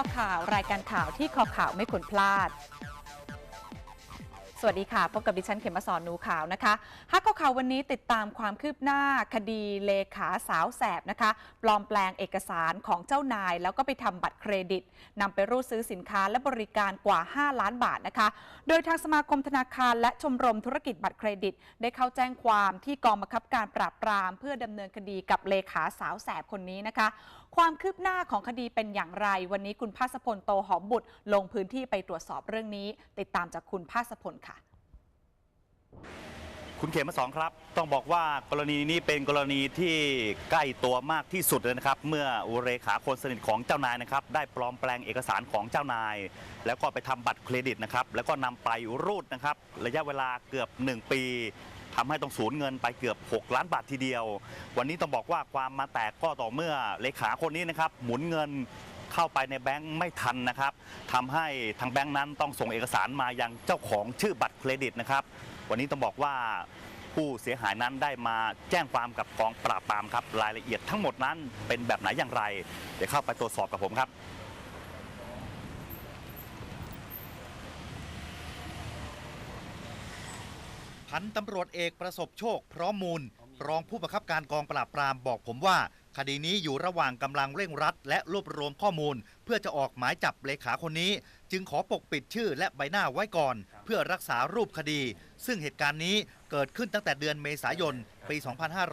อข่าวรายการข่าวที่คอข่าวไม่ควรพลาด สวัสดีค่ะ พบกับดิฉันเขมสอนหนูขาวนะคะฮักข้อข่าววันนี้ติดตามความคืบหน้าคดีเลขาสาวแสบนะคะ ปลอมแปลงเอกสารของเจ้านาย แล้วก็ไปทำบัตรเครดิตนำไปรูดซื้อสินค้าและบริการกว่า 5 ล้านบาทนะคะ โดยทางสมาคมธนาคารและชมรมธุรกิจบัตรเครดิต ได้เข้าแจ้งความที่กองบังคับการปราบปราม เพื่อดำเนินคดีกับเลขาสาวแสบคนนี้นะคะ ความคืบหน้าของคดีเป็นอย่างไร วันนี้คุณภาสพลโตหอมบุตร ลงพื้นที่ไปตรวจสอบเรื่องนี้ ติดตามจากคุณภาสพลค่ะคุณเขมมาสองครับ ต้องบอกว่ากรณีนี้เป็นกรณีที่ใกล้ตัวมากที่สุดเลยนะครับ เมื่ออุเรขาคนสนิทของเจ้านายนะครับ ได้ปลอมแปลงเอกสารของเจ้านาย แล้วก็ไปทำบัตรเครดิตนะครับ แล้วก็นำไปรูดนะครับ ระยะเวลาเกือบ 1 ปี ทำให้ต้องสูญเงินไปเกือบ 6 ล้านบาททีเดียว วันนี้ต้องบอกว่าความมาแตกก็ต่อเมื่อเลขาคนนี้นะครับ หมุนเงินเข้าไปในแบงค์ไม่ทันนะครับทำให้ทางแบงค์นั้นต้องส่งเอกสารมายังเจ้าของชื่อบัตรเครดิตนะครับ วันนี้ต้องบอกว่าผู้เสียหายนั้นได้มาแจ้งความกับกองปราบปรามครับ รายละเอียดทั้งหมดนั้นเป็นแบบไหนอย่างไร เดี๋ยวเข้าไปตรวจสอบกับผมครับ พันตำรวจเอกประสบโชค พร้อมมูล รองผู้บังคับการกองปราบปรามบอกผมว่า คดีนี้อยู่ระหว่างกำลังเร่งรัด และรวบรวมข้อมูล เพื่อจะออกหมายจับเลขาคนนี้ จึงขอปกปิดชื่อและใบหน้าไว้ก่อน เพื่อรักษารูปคดี ซึ่งเหตุการณ์นี้เกิดขึ้นตั้งแต่เดือนเมษายน ปี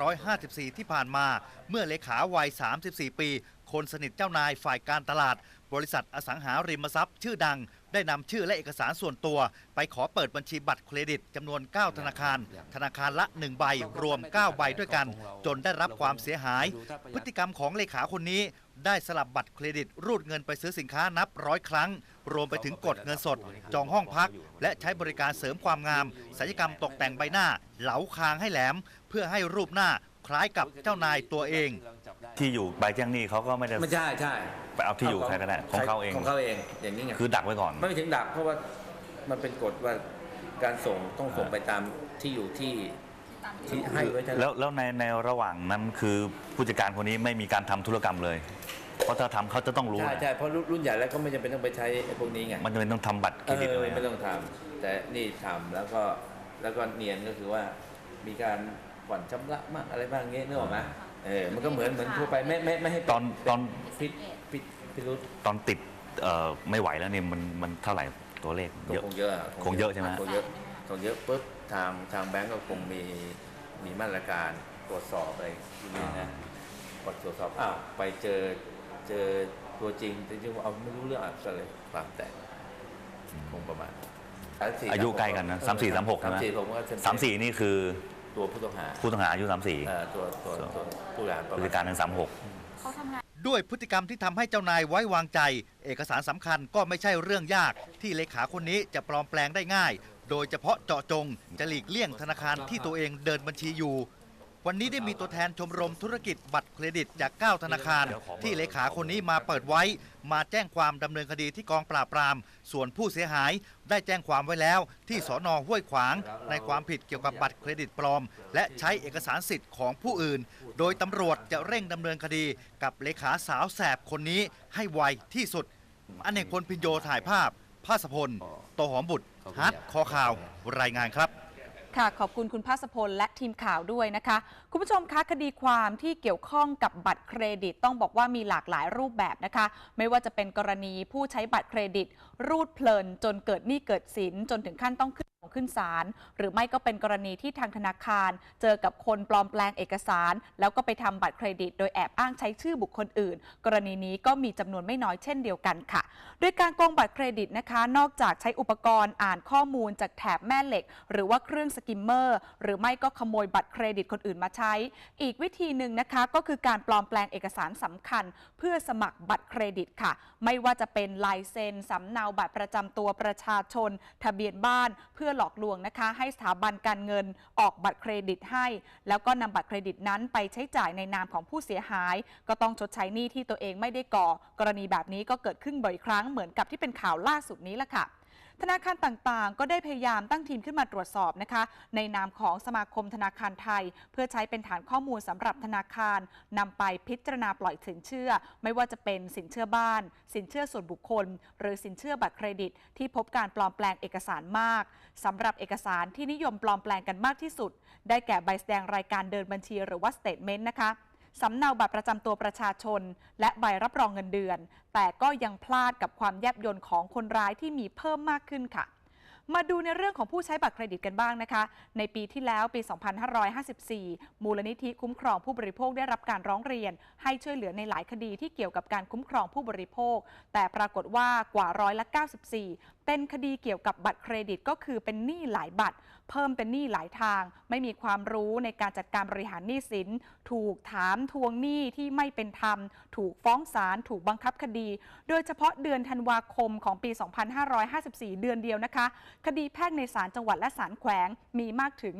2554 ที่ผ่านมา เมื่อเลขาวัย 34 ปี คนสนิทเจ้านายฝ่ายการตลาด บริษัทอสังหาริมทรัพย์ชื่อดัง ได้นำชื่อและเอกสารส่วนตัว ไปขอเปิดบัญชีบัตรเครดิตจำนวน 9 ธนาคาร ธนาคารละ 1 ใบ รวม 9 ใบด้วยกัน จนได้รับความเสียหาย พฤติกรรมของเลขาคนนี้ ได้สลับบัตรเครดิต รูดเงินไปซื้อสินค้านับร้อยครั้ง รวมไปถึงกดเงินสด จองห้องพัก และใช้บริการเสริมความงามศัลยกรรมตกแต่งใบหน้า เหลาคางให้แหลม เพื่อให้รูปหน้าคล้ายกับเจ้านายตัวเอง ที่อยู่ใบแจ้งหนี้เขาก็ไม่ได้ไม่ใช่ใช่ ไปเอาที่อยู่ใครก็ได้ของเขาเองของเขาเองอย่างนี้ไงคือดักไว้ก่อน ไม่ถึงดักเพราะว่ามันเป็นกฎว่าการส่งต้องส่งไปตามที่อยู่ที่ที่ให้ไว้เท่านั้นแล้วแล้วในในระหว่างนั้นคือผู้จัดการคนนี้ไม่มีการทำธุรกรรมเลย เพราะถ้าทำเขาจะต้องรู้ใช่นะใช่เพราะรุ่นรุ่นใหญ่แล้วก็ไม่จำเป็นต้องไปใช้ไอ้พวกนี้ไงมันจะเป็นต้องทำบัตรเคเอรดิตออะไรไม่ต้องทำแต่นี่ทำแล้วก็แล้วก็เนียนก็คือว่ามีการผ่อนชำระมากอะไรบ้างเงี้ยนึกออกไหม เออมันก็เหมือนเหมือนทั่วไปไม่ไม่ไม่ให้ตอนตอนพิษพิษพิรุษตอนติดเอ่อไม่ไหวแล้วเนี่ยมันมันเท่าไหร่ตัวเลขเยอะ คงเยอะคงเยอะใช่ไหม คงเยอะคงเยอะปุ๊บทางทางแบงก์ก็คงมีมีมาตรการตรวจสอบอะไรที่นี่นะกดตรวจสอบอ้าวไปเจอเจอตัวจริงแต่จริงๆเอาไม่รู้เรื่องอะไรเลยความแตกคงประมาณ34อายุใกล้กันนะสามสี่สามหกใช่ไหมสามสี่ผมก็สามสี่นี่คือ ตัวผู้ต้องหาผู้ต้องหาอายุสามสี่เอ่อตัวตัวตัวผู้ต้องหาประผู้มาจัณดการหนึ่งสามหกด้วยพฤติกรรมที่ทำให้เจ้านายไว้วางใจ เอกสารสำคัญก็ไม่ใช่เรื่องยาก ที่เลขาคนนี้จะปลอมแปลงได้ง่าย โดยเฉพาะเจาะจงจะหลีกเลี่ยงธนาคารที่ตัวเองเดินบัญชีอยู่ วันนี้ได้มีตัวแทนชมรมธุรกิจบัตรเครดิตจาก 9 ธนาคาร ที่เลขาคนนี้มาเปิดไว้ มาแจ้งความดำเนินคดีที่กองปราบปราม ส่วนผู้เสียหายได้แจ้งความไว้แล้ว ที่สอนอห้วยขวาง ในความผิดเกี่ยวกับบัตรเครดิตปลอม และใช้เอกสารสิทธิ์ของผู้อื่น โดยตำรวจจะเร่งดำเนินคดี กับเลขาสาวแสบคนนี้ให้ไวที่สุดอเนกพลพินโยถ่ายภาพภาสพลโตหอมบุตรฮัทคอข่าวรายงานครับ ค่ะ ขอบคุณคุณภาสพลและทีมข่าวด้วยนะคะ คุณผู้ชมคะคดีความที่เกี่ยวข้องกับบัตรเครดิต ต้องบอกว่ามีหลากหลายรูปแบบนะคะ ไม่ว่าจะเป็นกรณีผู้ใช้บัตรเครดิต รูดเพลิน จนเกิดหนี้เกิดสิน จนถึงขั้นต้องขึ้นขึ้นศาลหรือไม่ก็เป็นกรณีที่ทางธนาคาร เจอกับคนปลอมแปลงเอกสาร แล้วก็ไปทำบัตรเครดิต โดยแอบอ้างใช้ชื่อบุคคลอื่น กรณีนี้ก็มีจำนวนไม่น้อยเช่นเดียวกันค่ะด้วยการโกงบัตรเครดิตนะคะ นอกจากใช้อุปกรณ์อ่านข้อมูลจากแถบแม่เหล็ก หรือว่าเครื่องสกิมเมอร์ หรือไม่ก็ขโมยบัตรเครดิตคนอื่นมาใช้อีกวิธีหนึ่งนะคะก็คือการปลอมแปลงเอกสารสำคัญ เพื่อสมัครบัตรเครดิตค่ะ ไม่ว่าจะเป็นลายเซ็นสำเนาบัตรประจำตัวประชาชน ทะเบียนบ้านเพื่อหลอกลวงนะคะ ให้สถาบันการเงินออกบัตรเครดิตให้ แล้วก็นำบัตรเครดิตนั้นไปใช้จ่ายในนามของผู้เสียหาย ก็ต้องชดใช้หนี้ที่ตัวเองไม่ได้ก่อ กรณีแบบนี้ก็เกิดขึ้นบ่อยครั้งเหมือนกับที่เป็นข่าวล่าสุดนี้แหละค่ะ ธนาคารต่างๆ ก็ได้พยายามตั้งทีมขึ้นมาตรวจสอบนะคะ ในนามของสมาคมธนาคารไทย เพื่อใช้เป็นฐานข้อมูลสำหรับธนาคารนำไปพิจารณาปล่อยสินเชื่อ ไม่ว่าจะเป็นสินเชื่อบ้าน สินเชื่อส่วนบุคคล หรือสินเชื่อบัตรเครดิต ที่พบการปลอมแปลงเอกสารมากสำหรับเอกสารที่นิยมปลอมแปลงกันมากที่สุด ได้แก่ใบแสดงรายการเดินบัญชีหรือว่าสเตทเมนต์นะคะ สำเนาบัตรประจำตัวประชาชน และใบรับรองเงินเดือน แต่ก็ยังพลาดกับความแยบยลของคนร้ายที่มีเพิ่มมากขึ้นค่ะ มาดูในเรื่องของผู้ใช้บัตรเครดิตกันบ้างนะคะ ในปีที่แล้วปี 2554 มูลนิธิคุ้มครองผู้บริโภคได้รับการร้องเรียน ให้ช่วยเหลือในหลายคดีที่เกี่ยวกับการคุ้มครองผู้บริโภค แต่ปรากฏว่ากว่าร้อยละ 94 เป็นคดีเกี่ยวกับบัตรเครดิตก็คือเป็นหนี้หลายบัตร เพิ่มเป็นหนี้หลายทาง ไม่มีความรู้ในการจัดการบริหารหนี้สิน ถูกถามทวงหนี้ที่ไม่เป็นธรรม ถูกฟ้องศาลถูกบังคับคดี โดยเฉพาะเดือนธันวาคมของปี 2554 เดือนเดียวนะคะ คดีแพ่งในศาลจังหวัดและศาลแขวงมีมากถึง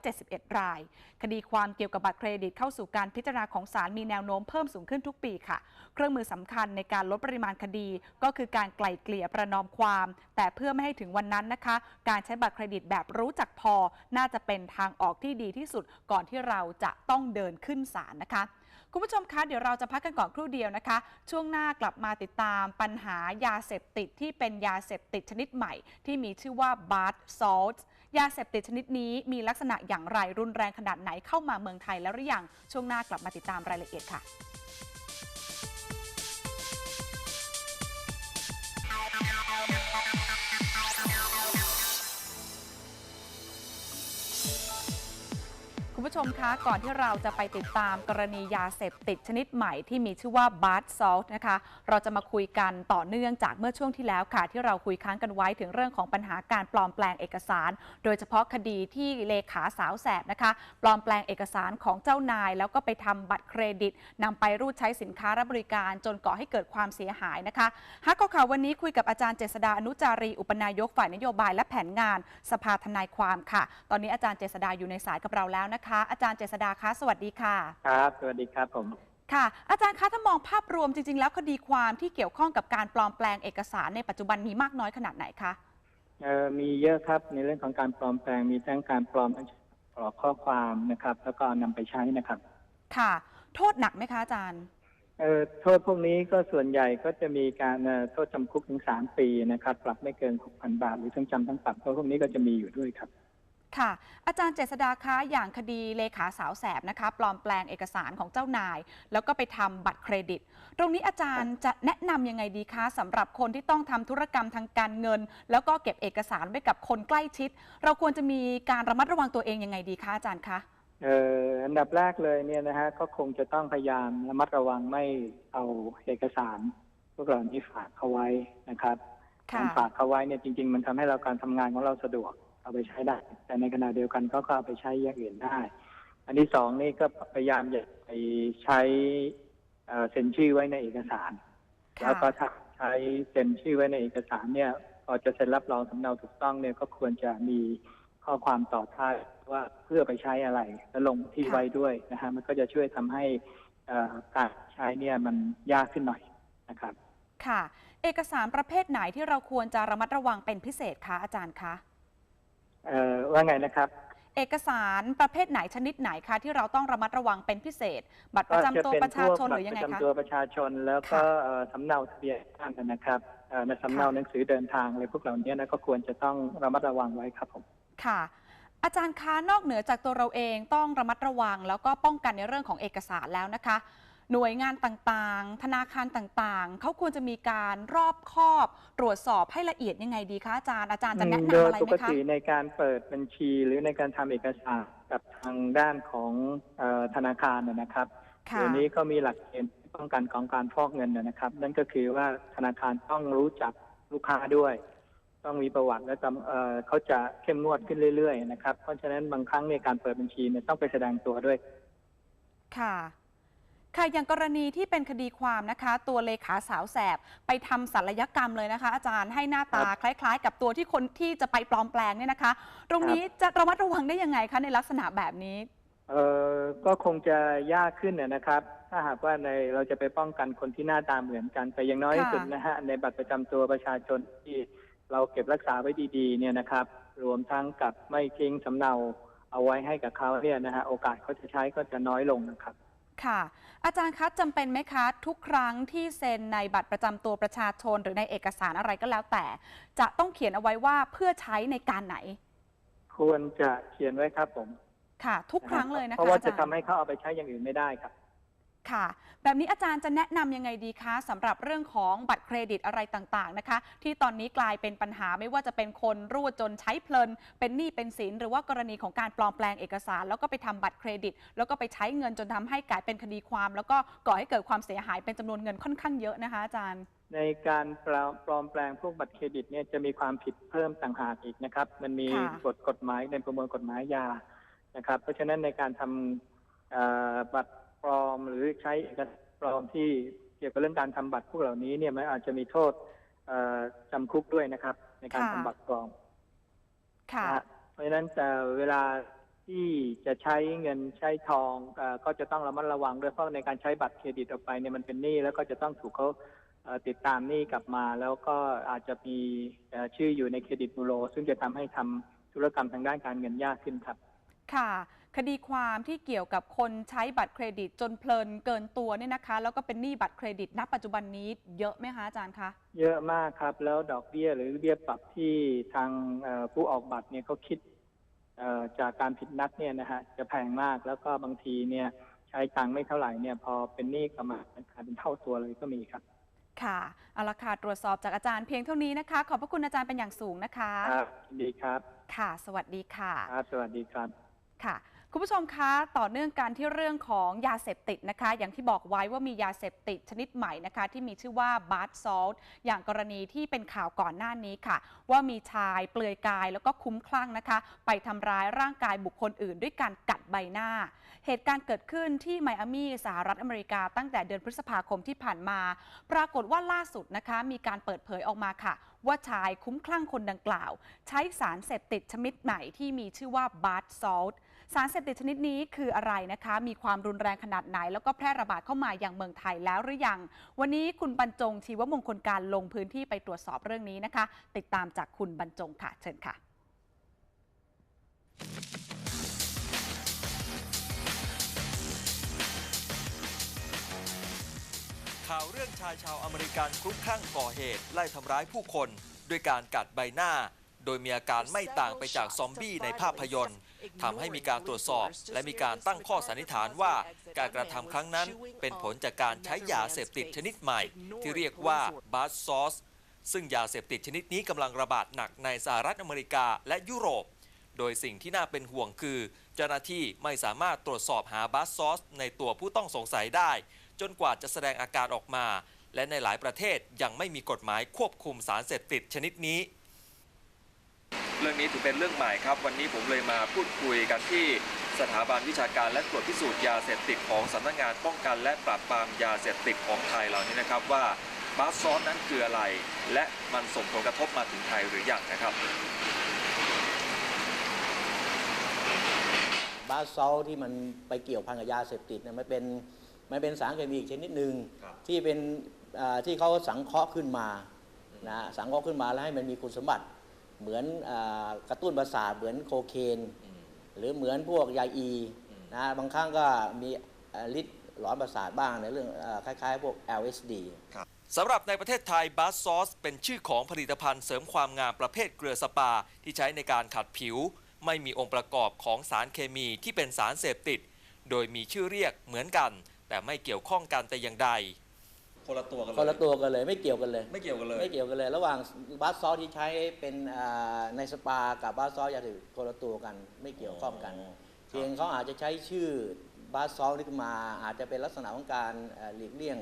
171 ราย คดีความเกี่ยวกับบัตรเครดิตเข้าสู่การพิจารณาของศาลมีแนวโน้มเพิ่มสูงขึ้นทุกปีค่ะ เครื่องมือสำคัญในการลดปริมาณคดี ก็คือการไกล่เกลี่ยประนอมความแต่เพื่อไม่ให้ถึงวันนั้นนะคะ การใช้บัตรเครดิตแบบรู้จักพอ น่าจะเป็นทางออกที่ดีที่สุดก่อนที่เราจะต้องเดินขึ้นศาลนะคะ คุณผู้ชมคะเดี๋ยวเราจะพักกันก่อนครู่เดียวนะคะ ช่วงหน้ากลับมาติดตามปัญหายาเสพติดที่เป็นยาเสพติดชนิดใหม่ ที่มีชื่อว่าบาร์ s ซอลต์ยาเสพติดชนิดนี้มีลักษณะอย่างไรรุนแรงขนาดไหนเข้ามาเมืองไทยแล้วหรือยังช่วงหน้ากลับมาติดตามรายละเอียดค่ะ คุณผู้ชมคะ ก่อนที่เราจะไปติดตามกรณียาเสพติดชนิดใหม่ที่มีชื่อว่าบาร์ซอลนะคะ เราจะมาคุยกันต่อเนื่องจากเมื่อช่วงที่แล้วค่ะ ที่เราคุยค้างกันไว้ถึงเรื่องของปัญหาการปลอมแปลงเอกสาร โดยเฉพาะคดีที่เลขาสาวแสบนะคะ ปลอมแปลงเอกสารของเจ้านาย แล้วก็ไปทำบัตรเครดิตนำไปรูดใช้สินค้าและบริการ จนก่อให้เกิดความเสียหายนะคะฮักก็ข่าววันนี้คุยกับอาจารย์เจษดาอนุจารีอุปนายกฝ่ายนโยบายและแผนงานสภาทนายความค่ะ ตอนนี้อาจารย์เจษดาอยู่ในสายกับเราแล้วนะคะอาจารย์เจษดาคะสวัสดีค่ะ ครับ สวัสดีครับผม ค่ะ อาจารย์คะถ้ามองภาพรวมจริง ๆ แล้วคดีความที่เกี่ยวข้องกับการปลอมแปลงเอกสารในปัจจุบันมีมากน้อยขนาดไหนคะเอ่อมีเยอะครับในเรื่องของการปลอมแปลงมีทั้งการปลอมทั้งกรอกข้อความนะครับ แล้วก็นำไปใช้นะครับ ค่ะ โทษหนักไหมคะอาจารย์เอ่อโทษพวกนี้ก็ส่วนใหญ่ก็จะมีการเอ่อโทษจำคุกถึงสามปีนะครับ ปรับไม่เกิน6,000บาท หรือทั้งจำทั้งปรับเพราะพวกนี้ก็จะมีอยู่ด้วยครับ ค่ะ อาจารย์เจษดาคะอย่างคดีเลขาสาวแสบนะคะ ปลอมแปลงเอกสารของเจ้านาย แล้วก็ไปทำบัตรเครดิต ตรงนี้อาจารย์จะแนะนำยังไงดีคะสำหรับคนที่ต้องทำธุรกรรมทางการเงิน แล้วก็เก็บเอกสารไว้กับคนใกล้ชิด เราควรจะมีการระมัดระวังตัวเองยังไงดีคะอาจารย์คะเอ่ออันดับแรกเลยเนี่ยนะฮะก็คงจะต้องพยายามระมัดระวังไม่เอาเอกสารพวกเหล่านี้ฝากเขาไว้นะครับค่ะการฝากเขาไว้เนี่ยจริง ๆ มันทำให้เราการทำงานของเราสะดวก เอาไปใช้ได้ แต่ในขณะเดียวกันก็เอาไปใช้อย่างอื่นได้ อันที่สองนี่ก็พยายามอย่าไปใช้เอ่อเซ็นชื่อไว้ในเอกสารค่ะแล้วก็ถ้าใช้เซ็นชื่อไว้ในเอกสารเนี่ยพอจะเซ็นรับรองสำเนาถูกต้องเนี่ยก็ควรจะมีข้อความต่อท้ายว่าเพื่อไปใช้อะไร และลงที่ไว้ด้วยนะฮะมันก็จะช่วยทำให้เอ่อการใช้เนี่ยมันยากขึ้นหน่อยนะครับ ค่ะ เอกสารประเภทไหนที่เราควรจะระมัดระวังเป็นพิเศษคะอาจารย์คะ เอ่อว่าไงนะครับ เอกสารประเภทไหนชนิดไหนคะที่เราต้องระมัดระวังเป็นพิเศษ บัตรประจำตัวประชาชนหรือยังไงบัตคะประจำตัวประชาชนแล้วก็ค่ะเอ่อสำเนาทะเบียนบ้านนะครับเอ่อในสำเนาค่ะ หนังสือเดินทางอะไรพวกเหล่านี้นะก็ควรจะต้องระมัดระวังไว้ครับผม ค่ะ อาจารย์คะนอกเหนือจากตัวเราเองต้องระมัดระวัง แล้วก็ป้องกันในเรื่องของเอกสารแล้วนะคะ หน่วยงานต่างๆ ธนาคารต่างๆ เขาควรจะมีการรอบคอบตรวจสอบให้ละเอียดยังไงดีคะอาจารย์อาจารย์จะแนะโดนำยอะไรปไหมกคะติในการเปิดบัญชีหรือในการทำเอกสารกับทางด้านของเออธนาคารนะนะครับค่ะเดี๋ยวนี้ก็มีหลักเกณฑ์ป้องกันของการฟอกเงินนะนะครับ นั่นก็คือว่าธนาคารต้องรู้จักลูกค้าด้วย ต้องมีประวัติและจำเอ่อเขาจะเข้มงวดขึ้นเรื่อยๆนะครับเพราะฉะนั้นบางครั้งในยการเปิดบัญชีเนี่ยต้องไปแสดงตัวด้วย ค่ะ ค่ะอย่างกรณีที่เป็นคดีความนะคะ ตัวเลขาสาวแสบไปทำศัลยกรรมเลยนะคะ อาจารย์ให้หน้าตาคล้ายๆ กับตัวที่คนที่จะไปปลอมแปลงเนี่ยนะคะ ตรงนี้จะระมัดระวังได้ยังไงคะในลักษณะแบบนี้เออก็คงจะยากขึ้นนะนะครับ ถ้าหากว่าในเราจะไปป้องกันคนที่หน้าตาเหมือนกัน แต่อย่างน้อยที่สุดนะฮะในบัตรประจำตัวประชาชนที่เราเก็บรักษาไว้ดีๆ เนี่ยนะครับ รวมทั้งกับไม่ทิ้งสำเนาเอาไว้ให้กับเขาเนี่ยนะฮะโอกาสเขาจะใช้ก็จะน้อยลงนะครับ ค่ะ อาจารย์คะจำเป็นไหมคะ ทุกครั้งที่เซ็นในบัตรประจำตัวประชาชน หรือในเอกสารอะไรก็แล้วแต่ จะต้องเขียนเอาไว้ว่าเพื่อใช้ในการไหน ควรจะเขียนไว้ครับผม ค่ะ ทุกครั้งเลยนะคะเพราะว่าอจะจทำรย์ให้เขาเอาไปใช้อย่างอื่นไม่ได้ครับ ค่ะ แบบนี้อาจารย์จะแนะนำยังไงดีคะสำหรับเรื่องของบัตรเครดิตอะไรต่างๆนะคะ ที่ตอนนี้กลายเป็นปัญหาไม่ว่าจะเป็นคนรูดจนใช้เพลิน เป็นหนี้เป็นสิน หรือว่ากรณีของการปลอมแปลงเอกสาร แล้วก็ไปทำบัตรเครดิต แล้วก็ไปใช้เงินจนทำให้กลายเป็นคดีความ แล้วก็ก่อให้เกิดความเสียหายเป็นจำนวนเงินค่อนข้างเยอะนะคะอาจารย์ ในการปลอมปลอมแปลงพวกบัตรเครดิตเนี่ยจะมีความผิดเพิ่มต่างหากอีกนะครับ มันมีค่ะ กฎกฎหมายในประมวลกฎหมายยานะครับ เพราะฉะนั้นในการทำเอ่อบัตร ปลอม หรือใช้เอกสารปลอมที่เกี่ยวกับเรื่องการทำบัตรพวกเหล่านี้เนี่ยมันอาจจะมีโทษเอ่อจำคุกด้วยนะครับ ในการค่ะทำบัตรปลอมค่ะนะฮะเพราะฉะนั้นแต่เวลาที่จะใช้เงินใช้ทองเออก็จะต้องระมัดระวังด้วยเพราะในการใช้บัตรเครดิตออกไปเนี่ยมันเป็นหนี้แล้วก็จะต้องถูกเขาเอ่อติดตามหนี้กลับมา แล้วก็อาจจะมีเอ่อชื่ออยู่ในเครดิตบูโร ซึ่งจะทำให้ทำธุรกรรมทางด้านการเงินยากขึ้นครับ ค่ะ คดีความที่เกี่ยวกับคนใช้บัตรเครดิตจนเพลินเกินตัวเนี่ยนะคะ แล้วก็เป็นหนี้บัตรเครดิตณปัจจุบันนี้เยอะไหมคะอาจารย์คะเยอะมากครับ แล้วดอกเบี้ยหรือเบี้ยปรับที่ทางเอ่อผู้ออกบัตรเนี่ยเขาคิดเอ่อจากการผิดนัดเนี่ยนะฮะจะแพงมากแล้วก็บางทีเนี่ยใช้ตังค์ไม่เท่าไหร่เนี่ยพอเป็นหนี้กลับมามันกลายเป็นเท่าตัวเลยก็มีครับค่ะเอาละค่ะตรวจสอบจากอาจารย์เพียงเท่านี้นะคะ ขอบพระคุณอาจารย์เป็นอย่างสูงนะคะ ครับยินดีครับค่ะ สวัสดีค่ะ ครับสวัสดีครับ ค่ะคุณผู้ชมคะต่อเนื่องกันที่เรื่องของยาเสพติดนะคะ อย่างที่บอกไว้ว่ามียาเสพติดชนิดใหม่นะคะ ที่มีชื่อว่าบาร์ซอลอย่างกรณีที่เป็นข่าวก่อนหน้านี้ค่ะ ว่ามีชายเปลือยกายแล้วก็คุ้มคลั่งนะคะ ไปทำร้ายร่างกายบุคคลอื่น ด้วยการกัดใบหน้า เหตุการณ์เกิดขึ้นที่ไมอามีสหรัฐอเมริกาตั้งแต่เดือนพฤษภาคมที่ผ่านมา ปรากฏว่าล่าสุดนะคะ มีการเปิดเผยออกมาค่ะ ว่าชายคุ้มคลั่งคนดังกล่าว ใช้สารเสพติดชนิดไหนที่มีชื่อว่าบาร์ซอล สารเสพติดชนิดนี้คืออะไรนะคะ มีความรุนแรงขนาดไหน แล้วก็แพร่ระบาดเข้ามาอย่างเมืองไทยแล้วหรือยัง วันนี้คุณบรรจงชีวมงคลการลงพื้นที่ไปตรวจสอบเรื่องนี้นะคะ ติดตามจากคุณบรรจงค่ะ เชิญค่ะข่าวเรื่องชายชาวอเมริกันคลุ้มคลั่งก่อเหตุ ไล่ทำร้ายผู้คน ด้วยการกัดใบหน้า โดยมีอาการไม่ต่างไปจากซอมบี้ในภาพยนตร์ ทำให้มีการตรวจสอบ และมีการตั้งข้อสันนิษฐานว่า การกระทำครั้งนั้นเป็นผลจากการใช้ยาเสพติดชนิดใหม่ ที่เรียกว่าบาสซอสซึ่งยาเสพติดชนิดนี้กำลังระบาดหนักในสหรัฐอเมริกาและยุโรป โดยสิ่งที่น่าเป็นห่วงคือ เจ้าหน้าที่ไม่สามารถตรวจสอบหาบาสซอสในตัวผู้ต้องสงสัยได้ จนกว่าจะแสดงอาการออกมา และในหลายประเทศยังไม่มีกฎหมายควบคุมสารเสพติดชนิดนี้ รื่องนี้ถือเป็นเรื่องใหม่ครับ วันนี้ผมเลยมาพูดคุยกันที่สถาบันวิชาการและตรวจพิสูจน์ยาเสพติดของสำนักงานป้องกันและปราบปรามยาเสพติดของไทยเหล่านี้นะครับว่าบาสซอสนั้นคืออะไร และมันส่งผลกระทบมาถึงไทยหรือยังนะครับบาสซอลที่มันไปเกี่ยวพันกับยาเสพติดเนี่ยมันเป็นมันเป็นสารเคมีอีกชนิดหนึ่งครับที่เป็นอ่าที่เขาสังเคราะห์ขึ้นมานะสังเคราะห์ขึ้นมาแล้วให้มันมีคุณสมบัติ เหมือนอากระตุ้นประสาทเหมือนโคเคน หรือเหมือนพวกยาอีนะบางครั้งก็มีอ่าฤทธิ์หลอนประสาทบ้างในเรื่องอาคล้าย ๆ พวก LSD สำหรับในประเทศไทยบาสซอสเป็นชื่อของผลิตภัณฑ์เสริมความงามประเภทเกลือสปาที่ใช้ในการขัดผิว ไม่มีองค์ประกอบของสารเคมีที่เป็นสารเสพติด โดยมีชื่อเรียกเหมือนกัน แต่ไม่เกี่ยวข้องกันแต่อย่างใด คนละตัวกันเลยคนละตัวกันเลยไม่เกี่ยวกันเลย ไม่เกี่ยวกันเลยไม่เกี่ยวกันเลย ระหว่างบาสซอลที่ใช้เป็นอ่าในสปากับบาสซอลยาเสพติดคนละตัวกันไม่เกี่ยวข้องกัน เพียงเขาอาจจะใช้ชื่อบาสซอลนี่ขึ้นมาอาจจะเป็นลักษณะของการเอ่อหลีกเลี่ยง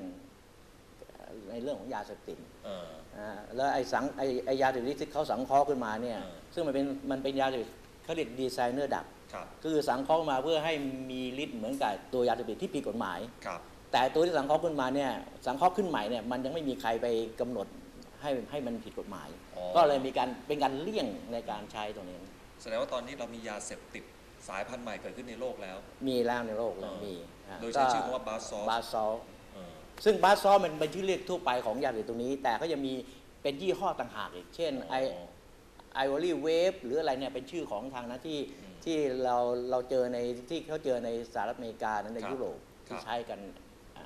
เอ่อในเรื่องของยาเสพติดเอออ่าแล้วไอ้สังไอ้ไอ้ยาเสพติดที่เขาสังเคราะห์ขึ้นมาเนี่ยเออซึ่งมันเป็นมันเป็นยาเสพติดเขาเรียกดีไซเนอร์ดักครับคือสังเคราะห์มาเพื่อให้มีฤทธิ์เหมือนกับตัวยาเสพติดที่ผิดกฎหมายครับ แต่ตัวที่สังเคราะห์ขึ้นมาเนี่ยสังเคราะห์ขึ้นใหม่เนี่ยมันยังไม่มีใครไปกำหนดให้ให้มันผิดกฎหมาย อ๋อ ก็เลยมีการเป็นการเลี่ยงในการใช้ตรงนี้ แสดงว่าตอนนี้เรามียาเสพติดสายพันธุ์ใหม่เกิดขึ้นในโลกแล้ว มีแล้วในโลกเลยอ๋อมีฮะโดยใช้ชื่อว่า Bath salt บาซอลเออ ซึ่งบาซอลมันเป็นชื่อเรียกทั่วไปของยาเสพติดตรงนี้ แต่ก็ยังมีเป็นยี่ห้อต่างหากอีก เช่นไอไอวอรี่เวฟหรืออะไรเนี่ยเป็นชื่อของทางนั้นที่ที่เราเราเจอในที่เขาเจอในสหรัฐอเมริกาในครับยุโรปครัที่บใช้กัน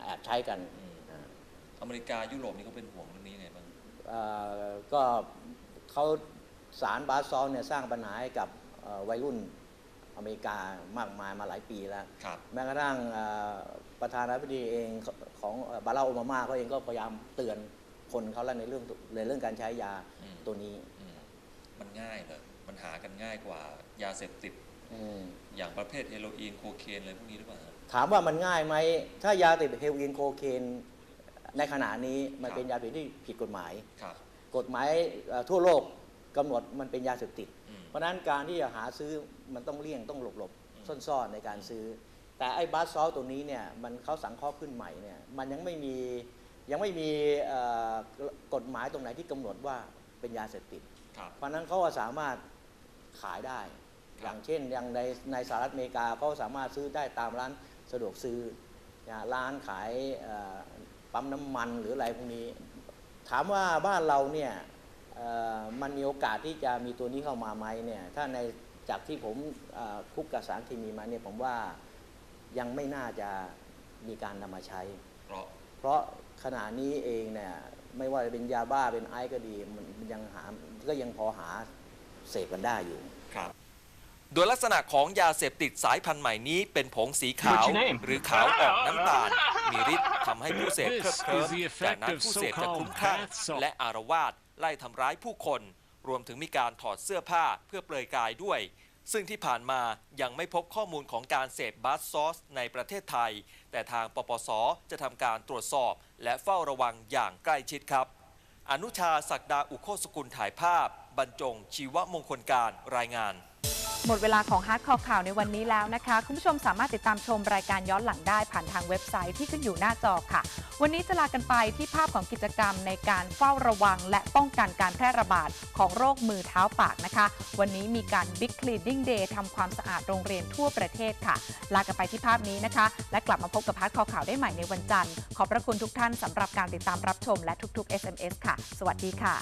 แอบใช้กันอืมอ่าอเมริกายุโรปนี่เขาเป็นห่วงเรื่องนี้ยังไงบ้างเอ่อก็เขาสารบาสซอลเนี่ยสร้างปัญหาให้กับเอ่อวัยรุ่นอเมริกามากมายมาหลายปีแล้วครับแม้กระทั่งเอ่อประธานาธิบดีเองของเอ่อบารักโอบามาเขาเองก็พยายามเตือนคนเขาแล้วในเรื่องในเรื่องการใช้ยาอืมตัวนี้อืมมันง่ายเลยมันหากันง่ายกว่ายาเสพติดอืมอย่างประเภทเฮโรอีนโคเคนอะไรพวกนี้หรือเปล่าฮะ ถามว่ามันง่ายไหม ถ้ายาติดเฮโรอีนโคเคนในขณะนี้มันครับเป็นยาเสพติดที่ผิดกฎหมาย ครับ กฎหมายเอ่อทั่วโลกกำหนดมันเป็นยาเสพติด อืม เพราะฉะนั้นการที่จะหาซื้อมันต้องเลี่ยงต้องหลบหลบอืมๆซ่อนๆในการซื้อ แต่ไอ้บาสซอลตัวนี้เนี่ยมันเขาสังเคราะห์ขึ้นใหม่เนี่ยมันยังไม่มียังไม่มีเอ่อกฎหมายตรงไหนที่กำหนดว่าเป็นยาเสพติด ครับ เพราะฉะนั้นเขาก็สามารถขายได้ ครับ อย่างเช่นอย่างในในสหรัฐอเมริกาเขาสามารถซื้อได้ตามร้าน สะดวกซื้อนะร้านขายเอ่อปั๊มน้ำมันหรืออะไรพวกนี้ ถามว่าบ้านเราเนี่ยเอ่อมันมีโอกาสที่จะมีตัวนี้เข้ามาไหมเนี่ยถ้าในจากที่ผมเอ่อคลุกกับสารเคมีมาเนี่ยผมว่ายังไม่น่าจะมีการนำมาใช้ เพราะเพราะขณะนี้เองเนี่ยไม่ว่าจะเป็นยาบ้าเป็นไอซ์ก็ดีมันยังหาก็ยังพอหาเสพกันได้อยู่ครับ โดยลักษณะของยาเสพติดสายพันธุ์ใหม่นี้เป็นผงสีขาว หรือขาวออกน้ำตาล มีฤทธิ์ทำให้ผู้เสพเคลิบเคลิ้มจากนั้นผู้เสพจะคลุ้มคลั่งและอารวาสไล่ทำร้ายผู้คน รวมถึงมีการถอดเสื้อผ้าเพื่อเปลือยกายด้วย ซึ่งที่ผ่านมายังไม่พบข้อมูลของการเสพบาสซอสในประเทศไทย แต่ทางปปสจะทำการตรวจสอบ และเฝ้าระวังอย่างใกล้ชิดครับ อนุชาศักดาอุโคสกุลถ่ายภาพ บรรจงชีวมงคลการรายงาน หมดเวลาของฮาร์ดคอร์ข่าวในวันนี้แล้วนะคะ คุณผู้ชมสามารถติดตามชมรายการย้อนหลังได้ผ่านทางเว็บไซต์ที่ขึ้นอยู่หน้าจอค่ะ วันนี้จะลากันไปที่ภาพของกิจกรรมในการเฝ้าระวัง และป้องกันการแพร่ระบาดของโรคมือเท้าปากนะคะ วันนี้มีการ Big Cleaning Day ทำความสะอาดโรงเรียนทั่วประเทศค่ะ ลากันไปที่ภาพนี้นะคะ และกลับมาพบกับฮาร์ดคอร์ข่าวได้ใหม่ในวันจันทร์ขอบพระคุณทุกท่านสำหรับการติดตามรับชมและทุก ๆ SMS ค่ะ สวัสดีค่ะ